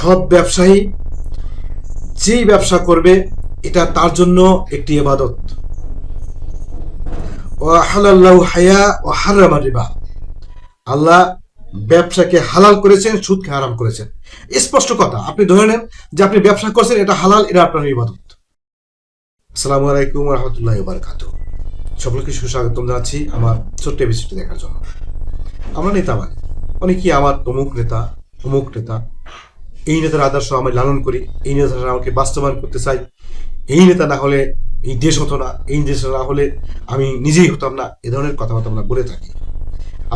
সৎ ব্যবসায়ী যেই ব্যবসা করবে, এটা তার জন্য একটি রিবা। আল্লাহ ব্যবসাকে হালাল করেছেন, সুদকে হারাম করেছেন। স্পষ্ট কথা, আপনি ধরে নেন যে আপনি ব্যবসা করছেন, এটা হালাল, এটা আপনার ইবাদত। আসসালামু আলাইকুম রহমতুল্লাহ বারকাত সকলকে সুস্বাগতম জানাচ্ছি আমার ছোট্ট এপিসোডটি দেখার জন্য। আমরা নেতা মানে অনেকেই আমার অমুক নেতা অমুক নেতা এই নেতার আদর্শ আমি লালন করি, এই নেতারা আমাকে বাস্তবায়ন করতে চাই এই নেতা না হলে এই দেশ হতো না, এই দেশ না হলে আমি নিজেই হতাম না, এ ধরনের কথাবার্তা আমরা বলে থাকি।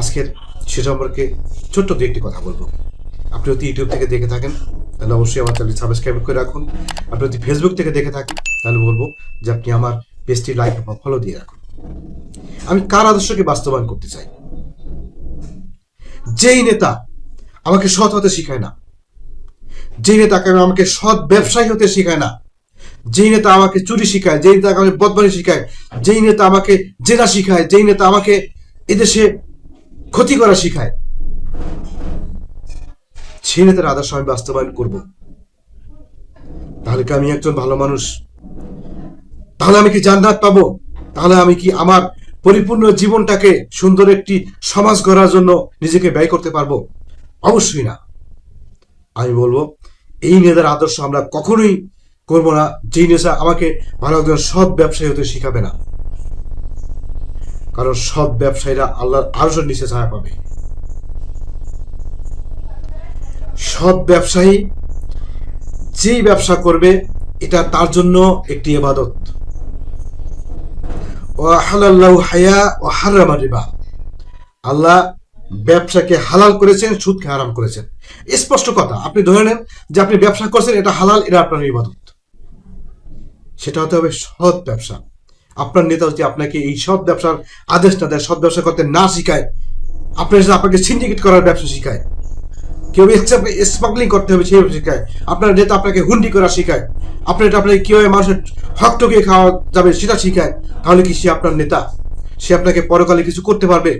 আজকের সে সম্পর্কে ছোট্ট দু একটি কথা বলব। আপনি যদি ইউটিউব থেকে দেখে থাকেন, তাহলে অবশ্যই আমার চ্যানেল সাবস্ক্রাইব করে রাখুন। আপনি যদি ফেসবুক থেকে দেখে থাকেন, তাহলে বলব যে আপনি আমার পেজটি লাইক বা ফলো দিয়ে রাখুন। আমি কার আদর্শকে বাস্তবায়ন করতে চাই? যেই নেতা আমাকে সৎ হতে শিখায় না যেই নেতাকে আমাকে সৎ ব্যবসায়ী হতে শেখায় না? যেই নেতা আমাকে চুরি শিখায়, যেই নেতা আমাকে বদমানি শিখায়, যেই নেতা আমাকে জেনা শিখায়, যেই নেতা আমাকে এদেশে ক্ষতি করা শিখায়, সেই নেতার আদর্শ আমি বাস্তবায়ন করব। তাহলে কি আমি একজন ভালো মানুষ? তাহলে আমি কি জান্নাত পাবো? তাহলে আমি কি আমার পরিপূর্ণ জীবনটাকে সুন্দর একটি সমাজ গড়ার জন্য নিজেকে ব্যয় করতে পারব? অবশ্যই না। আমি বলব এই নেতার আদর্শ আমরা কখনোই করব না। যেই নেতা আমাকে ভালো সৎ ব্যবসায়ী হতে শিখাবে না। কারণ সব ব্যবসায়ীরা আল্লাহর আরশের নিচে ছায়া পাবে। সৎ ব্যবসায়ী যেই ব্যবসা করবে, এটা তার জন্য একটি ইবাদত। ও হালাল্লাহু হায়া ও হারামা রিবা। আল্লাহ ব্যবসাকে হালাল করেছেন, সুদকে হারাম করেছেন। স্পষ্ট কথা, আপনি ধরে নেন যে আপনি ব্যবসা করছেন, এটা হালাল, এটা আপনার ইবাদত। সেটা হতে হবে সৎ ব্যবসা। আপনার নেতা যদি আপনাকে এই সৎ ব্যবসার আদেশ না দেয়, সৎ ব্যবসা করতে না শিখায়, আপনার সাথে আপনাকে সিন্ডিকেট করার ব্যবসা শিখায়, কেউ স্মাগলিং করতে হবে, সেই শেখায়, আপনার নেতা আপনাকে হুন্ডি করা শেখায় আপনার এটা আপনাকে কীভাবে মানুষের হক টকিয়ে খাওয়া যাবে সেটা শিখায়, তাহলে কি সে আপনার নেতা? সে আপনাকে পরকালে কিছু করতে পারবে?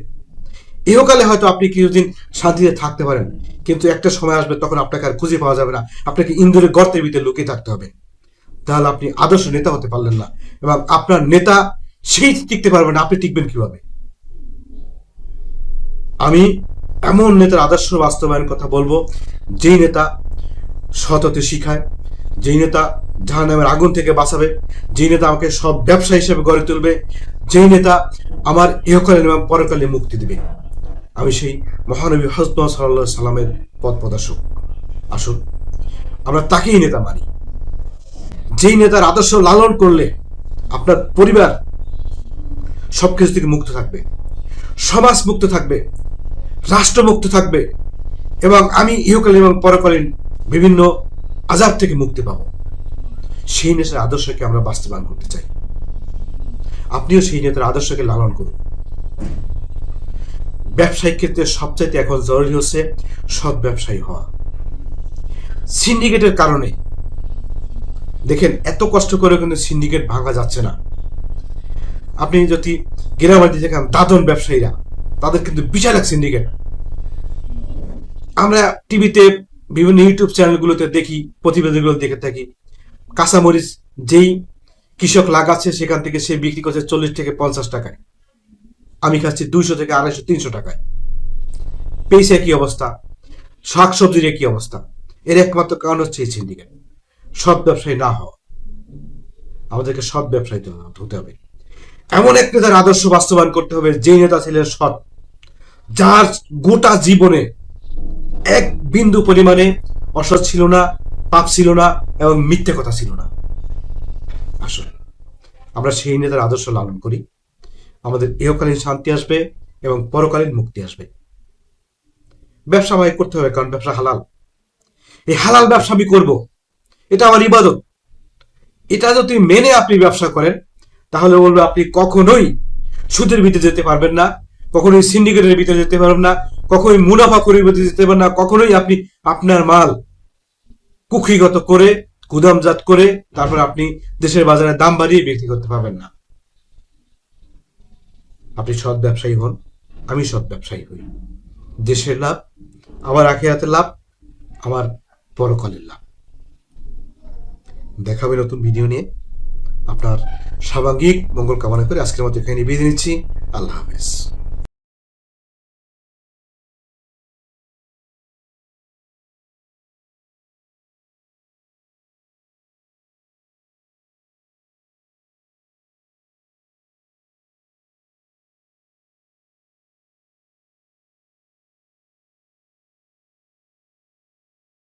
ইহকালে হয়তো আপনি কিছুদিন শান্তিতে থাকতে পারেন, কিন্তু একটা সময় আসবে তখন আপনাকে আর খুঁজে পাওয়া যাবে না। আপনাকে ইন্দুরের গর্তের ভিতরে লুকিয়ে থাকতে হবে। তাহলে আপনি আদর্শ নেতা হতে পারলেন না এবং আপনার নেতা সেই টিকতে পারবে না, আপনি টিকবেন কীভাবে? আমি এমন নেতার আদর্শ বাস্তবায়ন কথা বলব, যেই নেতা সততে শিখায়, যেই নেতা জাহান নামের আগুন থেকে বাঁচাবে, যেই নেতা আমাকে সব ব্যবসা হিসেবে গড়ে তুলবে, যেই নেতা আমার ইহকালীন এবং পরকালে মুক্তি দিবে। আমি সেই মহানবী হজরত সাল্লাহ সাল্লামের পথ প্রদর্শক। আসুন, আমরা তাকেই নেতা মানি। যেই নেতার আদর্শ লালন করলে আপনার পরিবার সবকিছু থেকে মুক্ত থাকবে, সমাজ মুক্ত থাকবে, রাষ্ট্র মুক্ত থাকবে এবং আমি ইহকালীন এবং পরকালীন বিভিন্ন আজাব থেকে মুক্তি পাব। সেই নেতার আদর্শকে আমরা বাস্তবায়ন করতে চাই। আপনিও সেই নেতার আদর্শকে লালন করুন। ব্যবসায়িক ক্ষেত্রে সবচাইতে এখন জরুরি হচ্ছে সৎ ব্যবসায়ী হওয়া। সিন্ডিকেটের কারণে। দেখেন, এত কষ্ট করে কিন্তু সিন্ডিকেট ভাঙা যাচ্ছে না। আপনি যদি গ্রামাবাড়িতে দেখেন দাদন ব্যবসায়ীরা, তাদের কিন্তু বিশাল এক সিন্ডিকেট আমরা টিভিতে বিভিন্ন ইউটিউব চ্যানেলগুলোতে দেখি, প্রতিবেদনগুলো দেখে থাকি। কাঁচামরিচ যেই কৃষক লাগাচ্ছে, সেখান থেকে সে বিক্রি করছে চল্লিশ থেকে পঞ্চাশ টাকায়। আমি খাচ্ছি দুইশো থেকে আড়াইশো, তিনশো টাকায়। পেয়েছে কি অবস্থা? শাক সবজির কি অবস্থা? এর একমাত্র কারণ হচ্ছে এই সিন্ডিকেট সব ব্যবসায়ী না হওয়া। আমাদেরকে সব ব্যবসায়ী হতে হবে। এমন এক নেতার আদর্শ বাস্তবায়ন করতে হবে যে নেতা ছিলেন সৎ। যার গোটা জীবনে এক বিন্দু পরিমাণে অসৎ ছিল না, পাপ ছিল না এবং মিথ্যে কথা ছিল না। আসলে আমরা সেই নেতার আদর্শ লালন করি। আমাদের ইহকালীন শান্তি আসবে এবং পরকালীন মুক্তি আসবে। ব্যবসা আমাকে করতে হবে, কারণ ব্যবসা হালাল। এই হালাল ব্যবসা আমি করব। এটা আমার ইবাদত। এটা যদি মেনে আপনি ব্যবসা করেন, তাহলে বলব আপনি কখনোই সুদের ভিতরে যেতে পারবেন না, কখনোই সিন্ডিকেটের ভিতরে যেতে পারবেন না, কখনোই মুনাফা করে ভিতরে যেতে পারবেন না, কখনোই আপনি আপনার মাল কুক্ষিগত করে, গুদামজাত করে, তারপর আপনি দেশের বাজারে দাম বাড়িয়ে বিক্রি করতে পারবেন না। আপনি সৎ ব্যবসায়ী হন, আমি সৎ ব্যবসায়ী হই। দেশের লাভ, আমার আখেরাতের লাভ, আমার পরকালের লাভ। দেখা হবে নতুন ভিডিও নিয়ে আপনার স্বাভাবিক মঙ্গল কামনা করে আজকের মতো এখানে বিদায় নিচ্ছি। আল্লাহ হাফেজ।